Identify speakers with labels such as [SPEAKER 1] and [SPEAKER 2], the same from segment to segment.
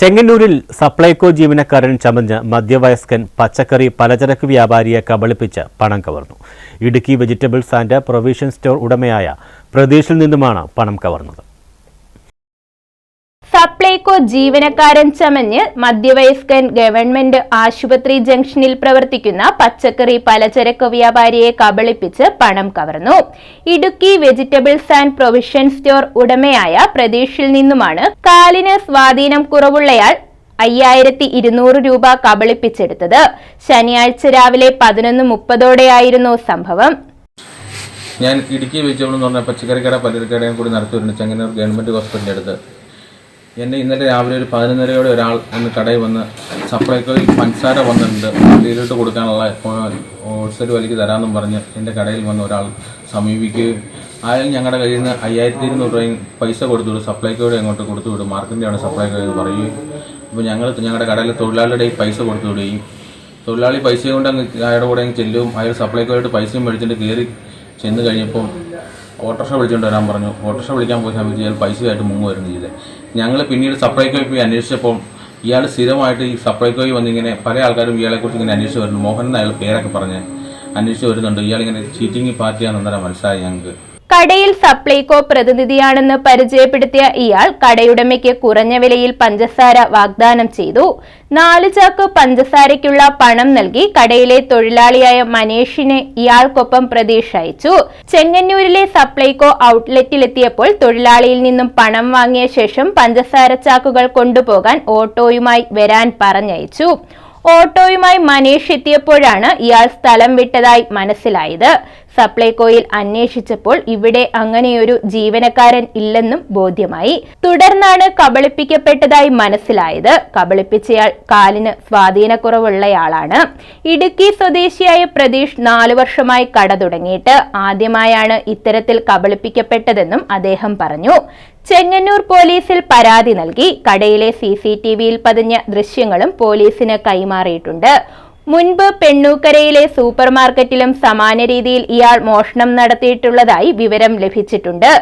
[SPEAKER 1] ചെങ്ങന്നൂരിൽ സപ്ലൈകോ ജീവനക്കാരൻ ചമഞ്ഞ് മധ്യവയസ്കൻ പച്ചക്കറി പലചരക്ക് വ്യാപാരിയെ കബളിപ്പിച്ച് പണം കവർന്നു. Idukki vegetables and provision store ഉടമയായ പ്രതീഷിൽ നിന്നുമാണ് പണം കവർന്നത്.
[SPEAKER 2] സപ്ലൈകോ ജീവനക്കാരൻ ചമഞ്ഞ് മധ്യവയസ്കൻ ഗവൺമെന്റ് ആശുപത്രി ജംഗ്ഷനിൽ പ്രവർത്തിക്കുന്ന പച്ചക്കറി പലചരക്ക് വ്യാപാരിയെ കബളിപ്പിച്ച് പണം കവർന്നു. Idukki vegetables and provision store ഉടമയായ പ്രതീഷിൽ നിന്നുമാണ് കാലിന് സ്വാധീനം കുറവുള്ളയാൾ അയ്യായിരത്തി ഇരുന്നൂറ് രൂപ കബളിപ്പിച്ചെടുത്തത്. ശനിയാഴ്ച രാവിലെ പതിനൊന്ന് മുപ്പതോടെയായിരുന്നു സംഭവം.
[SPEAKER 3] ഞാൻ ഇടുക്കി വെജിറ്റബിൾ എന്ന് പറഞ്ഞ പച്ചക്കറി കട പലചരക്കടയും കൂടി നടത്തി വരുന്ന ചെങ്ങന്നൂർ ഗവൺമെന്റ് ഹോസ്പിറ്റലിന്റെ അടുത്ത് എന്നെ ഇന്നലെ രാവിലെ ഒരു പതിനൊന്നരയോടെ ഒരാൾ ഒന്ന് കടയിൽ വന്ന് സപ്ലൈക്കോയിൽ പഞ്ചസാര വന്നിട്ടുണ്ട്. ഡീലിട്ട് കൊടുക്കാനുള്ള ഹോൾസെയിൽ വലിക്ക് തരാമെന്നും പറഞ്ഞ് എന്റെ കടയിൽ വന്ന ഒരാൾ സമീപിക്കുകയും അയാൾ ഞങ്ങളുടെ കയ്യിൽ നിന്ന് അയ്യായിരത്തി ഇരുന്നൂറ് രൂപയും പൈസ കൊടുത്തുവിടും സപ്ലൈക്കോയുടെ അങ്ങോട്ട് കൊടുത്തു വിടും. മാർക്കിന്റെയാണ് സപ്ലൈക്കോ എന്ന് പറയുകയും അപ്പോൾ ഞങ്ങൾ ഞങ്ങളുടെ കടയിലെ തൊഴിലാളിയുടെ ഈ പൈസ കൊടുത്തു വിടുകയും തൊഴിലാളി പൈസ കൊണ്ട് അങ്ങ് അയാളുടെ കൂടെ അങ്ങ് ചെല്ലും. അയാൾ സപ്ലൈക്കോയിട്ട് പൈസയും മേടിച്ചിട്ട് കയറി ചെന്ന് കഴിഞ്ഞപ്പം ഓട്ടോറിക്ഷ വിളിച്ചുകൊണ്ട് വരാൻ പറഞ്ഞു. ഓട്ടോറിക്ഷ വിളിക്കാൻ പോയി സമയത്ത് ഇയാൾ പൈസയായിട്ട് മുങ്ങുമായിരുന്നു ചെയ്തത് ഞങ്ങൾ പിന്നീട് സപ്ലൈക്കോയിൽ പോയി അന്വേഷിച്ചപ്പോൾ ഇയാൾ സ്ഥിരമായിട്ട് ഈ സപ്ലൈക്കോയിൽ വന്നിങ്ങനെ പല ആൾക്കാരും ഇയാളെക്കുറിച്ച് ഇങ്ങനെ അന്വേഷിച്ച് വരുന്നു. മോഹൻ എന്നയാൾ പേരൊക്കെ പറഞ്ഞ് അന്വേഷിച്ച് വരുന്നുണ്ട്. ഇയാളിങ്ങനെ ചീറ്റിംഗ് പാർട്ടിയാണെന്ന് അന്നേരം മനസ്സിലായി ഞങ്ങൾക്ക്.
[SPEAKER 2] കടയിൽ സപ്ലൈകോ പ്രതിനിധിയാണെന്ന് പരിചയപ്പെടുത്തിയ ഇയാൾ കടയുടമയ്ക്ക് കുറഞ്ഞ വിലയിൽ പഞ്ചസാര വാഗ്ദാനം ചെയ്തു. നാല് ചാക്ക് പഞ്ചസാരയ്ക്കുള്ള പണം നൽകി കടയിലെ തൊഴിലാളിയായ മനേഷിനെ ഇയാൾക്കൊപ്പം പ്രതീക്ഷ അയച്ചു. ചെങ്ങന്നൂരിലെ സപ്ലൈകോ ഔട്ട്ലെറ്റിലെത്തിയപ്പോൾ തൊഴിലാളിയിൽ നിന്നും പണം വാങ്ങിയ ശേഷം പഞ്ചസാര ചാക്കുകൾ കൊണ്ടുപോകാൻ ഓട്ടോയുമായി വരാൻ പറഞ്ഞയച്ചു. ഓട്ടോയുമായി മനീഷ് എത്തിയപ്പോഴാണ് ഇയാൾ സ്ഥലം വിട്ടതായി മനസ്സിലായത്. സപ്ലൈകോയിൽ അന്വേഷിച്ചപ്പോൾ ഇവിടെ അങ്ങനെയൊരു ജീവനക്കാരൻ ഇല്ലെന്നും ബോധ്യമായി. തുടർന്നാണ് കബളിപ്പിക്കപ്പെട്ടതായി മനസ്സിലായത്. കബളിപ്പിച്ചയാൾ കാലിന് സ്വാധീനക്കുറവുള്ളയാളാണ്. ഇടുക്കി സ്വദേശിയായ പ്രതീഷ് നാലു വർഷമായി കട തുടങ്ങിയിട്ട് ആദ്യമായാണ് ഇത്തരത്തിൽ കബളിപ്പിക്കപ്പെട്ടതെന്നും അദ്ദേഹം പറഞ്ഞു. ചെങ്ങന്നൂർ പോലീസിൽ പരാതി നൽകി. കടയിലെ സി സി ടി വിയിൽ പതിഞ്ഞ ദൃശ്യങ്ങളും പോലീസിന് കൈമാറിയിട്ടുണ്ട്. മുൻപ് പെണ്ണൂക്കരയിലെ സൂപ്പർ മാർക്കറ്റിലും സമാന രീതിയിൽ ഇയാൾ മോഷണം നടത്തിയിട്ടുള്ളതായി വിവരം ലഭിച്ചിട്ടുണ്ട്.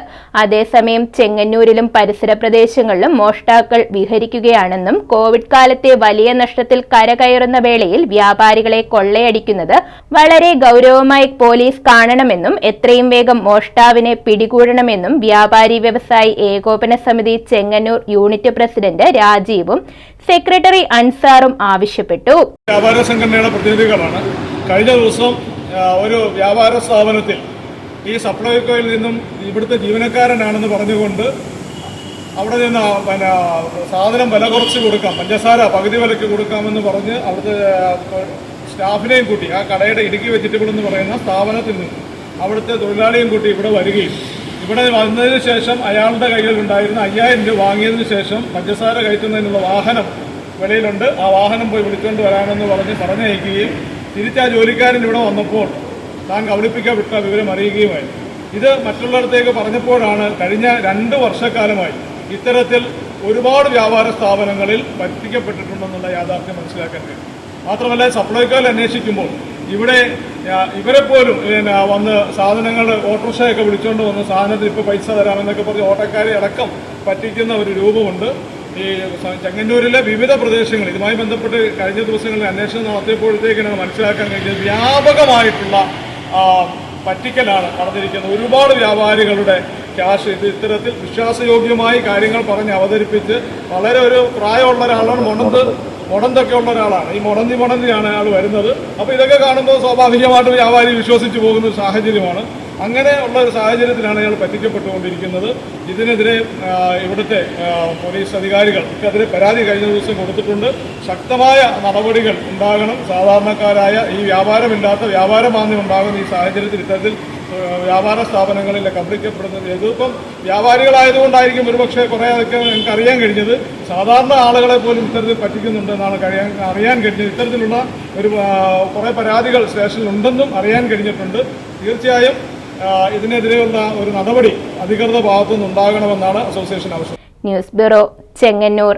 [SPEAKER 2] അതേസമയം ചെങ്ങന്നൂരിലും പരിസര പ്രദേശങ്ങളിലും മോഷ്ടാക്കൾ വിഹരിക്കുകയാണെന്നും കോവിഡ് കാലത്തെ വലിയ നഷ്ടത്തിൽ കരകയറുന്ന വേളയിൽ വ്യാപാരികളെ കൊള്ളയടിക്കുന്നത് വളരെ ഗൗരവമായി പോലീസ് കാണണമെന്നും എത്രയും വേഗം മോഷ്ടാവിനെ പിടികൂടണമെന്നും വ്യാപാരി വ്യവസായി ഏകോപന സമിതി ചെങ്ങന്നൂർ യൂണിറ്റ് പ്രസിഡന്റ് രാജീവും സെക്രട്ടറി അൻസാറും ആവശ്യപ്പെട്ടു.
[SPEAKER 4] വ്യാപാര സംഘടനയുടെ പ്രതിനിധികളാണ്. കഴിഞ്ഞ ദിവസം ഒരു വ്യാപാര സ്ഥാപനത്തിൽ ഈ സപ്ലൈകോയിൽ നിന്നും ഇവിടുത്തെ ജീവനക്കാരനാണെന്ന് പറഞ്ഞുകൊണ്ട് അവിടെ നിന്ന് പിന്നെ സാധനം വില കുറച്ച് കൊടുക്കാം പഞ്ചസാര പകുതി വിലയ്ക്ക് കൊടുക്കാമെന്ന് പറഞ്ഞ് അവിടുത്തെ സ്റ്റാഫിനെയും കൂട്ടി ആ കടയുടെ ഇടുക്കി വെജിറ്റബിൾ എന്ന് പറയുന്ന സ്ഥാപനത്തിൽ നിന്ന് അവിടുത്തെ തൊഴിലാളിയും കൂട്ടി ഇവിടെ വരികയും ഇവിടെ വന്നതിന് ശേഷം അയാളുടെ കയ്യിൽ ഉണ്ടായിരുന്ന അയ്യായിരം രൂപ വാങ്ങിയതിന് ശേഷം പഞ്ചസാര കയറ്റുന്നതിനുള്ള വാഹനം വെളിയിലുണ്ട്. ആ വാഹനം പോയി വിളിച്ചുകൊണ്ട് വരാമെന്ന് പറഞ്ഞ് പറഞ്ഞയക്കുകയും തിരിച്ച് ആ ജോലിക്കാരൻ ഇവിടെ വന്നപ്പോൾ താൻ വിട്ട വിവരം അറിയുകയുമായി ഇത് മറ്റുള്ളിടത്തേക്ക് പറഞ്ഞപ്പോഴാണ് കഴിഞ്ഞ രണ്ട് വർഷക്കാലമായി ഇത്തരത്തിൽ ഒരുപാട് വ്യാപാര സ്ഥാപനങ്ങളിൽ പറ്റിക്കപ്പെട്ടിട്ടുണ്ടെന്നുള്ള യാഥാർത്ഥ്യം മനസ്സിലാക്കാൻ കഴിയും മാത്രമല്ല സപ്ലൈകോയിൽ അന്വേഷിക്കുമ്പോൾ ഇവിടെ ഇവരെ പോലും വന്ന് സാധനങ്ങൾ ഓട്ടോറിക്ഷയൊക്കെ വിളിച്ചുകൊണ്ട് വന്ന് സാധനത്തിന് ഇപ്പോൾ പൈസ തരാമെന്നൊക്കെ പറഞ്ഞ് ഓട്ടോക്കാരെ അടക്കം പറ്റിക്കുന്ന ഒരു രൂപമുണ്ട്. ഈ ചെങ്ങന്നൂരിലെ വിവിധ പ്രദേശങ്ങൾ ഇതുമായി ബന്ധപ്പെട്ട് കഴിഞ്ഞ ദിവസങ്ങളിൽ അന്വേഷണം നടത്തിയപ്പോഴത്തേക്കാണ് മനസ്സിലാക്കാൻ കഴിഞ്ഞത് വ്യാപകമായിട്ടുള്ള പറ്റിക്കലാണ് നടന്നിരിക്കുന്നത്. ഒരുപാട് വ്യാപാരികളുടെ ക്യാഷ് ഇത് ഇത്തരത്തിൽ വിശ്വാസയോഗ്യമായി കാര്യങ്ങൾ പറഞ്ഞ് അവതരിപ്പിച്ച് വളരെ ഒരു പ്രായമുള്ള ഒരാളാണ് മുണന്ത് മുടന്തൊക്കെ ഉള്ള ഒരാളാണ്. ഈ മുടന്തി മുടന്തിയാണ് അയാൾ വരുന്നത്. അപ്പോൾ ഇതൊക്കെ കാണുമ്പോൾ സ്വാഭാവികമായിട്ടും വ്യാപാരി വിശ്വസിച്ച് പോകുന്ന ഒരു സാഹചര്യമാണ്. അങ്ങനെ ഉള്ള ഒരു സാഹചര്യത്തിലാണ് അയാൾ പറ്റിക്കപ്പെട്ടുകൊണ്ടിരിക്കുന്നത്. ഇതിനെതിരെ ഇവിടുത്തെ പോലീസ് അധികാരികൾ ഇതിനെതിരെ പരാതി കഴിഞ്ഞ ദിവസം കൊടുത്തിട്ടുണ്ട്. ശക്തമായ നടപടികൾ ഉണ്ടാകണം. സാധാരണക്കാരായ ഈ വ്യാപാരമില്ലാത്ത വ്യാപാര മാന്ദ്യം ഉണ്ടാകുന്ന ഈ സാഹചര്യത്തിൽ ഇത്തരത്തിൽ വ്യാപാര സ്ഥാപനങ്ങളിൽ കബളിക്കപ്പെടുന്നത് ഇതിപ്പം വ്യാപാരികളായതുകൊണ്ടായിരിക്കും ഒരുപക്ഷെ കുറേ അതൊക്കെ ഞങ്ങൾക്ക് അറിയാൻ കഴിഞ്ഞത്. സാധാരണ ആളുകളെ പോലും ഇത്തരത്തിൽ പറ്റിക്കുന്നുണ്ട് എന്നാണ് കഴിയാൻ അറിയാൻ കഴിഞ്ഞത്. ഇത്തരത്തിലുള്ള ഒരു കുറേ പരാതികൾ സ്റ്റേഷനിൽ ഉണ്ടെന്നും അറിയാൻ കഴിഞ്ഞിട്ടുണ്ട്. തീർച്ചയായും ഇതിനെതിരെയുള്ള ഒരു നടപടി അധികൃത ഭാഗത്തുനിന്ന് ഉണ്ടാകണമെന്നാണ് അസോസിയേഷൻ ആവശ്യം.
[SPEAKER 2] News bureau Chengannur.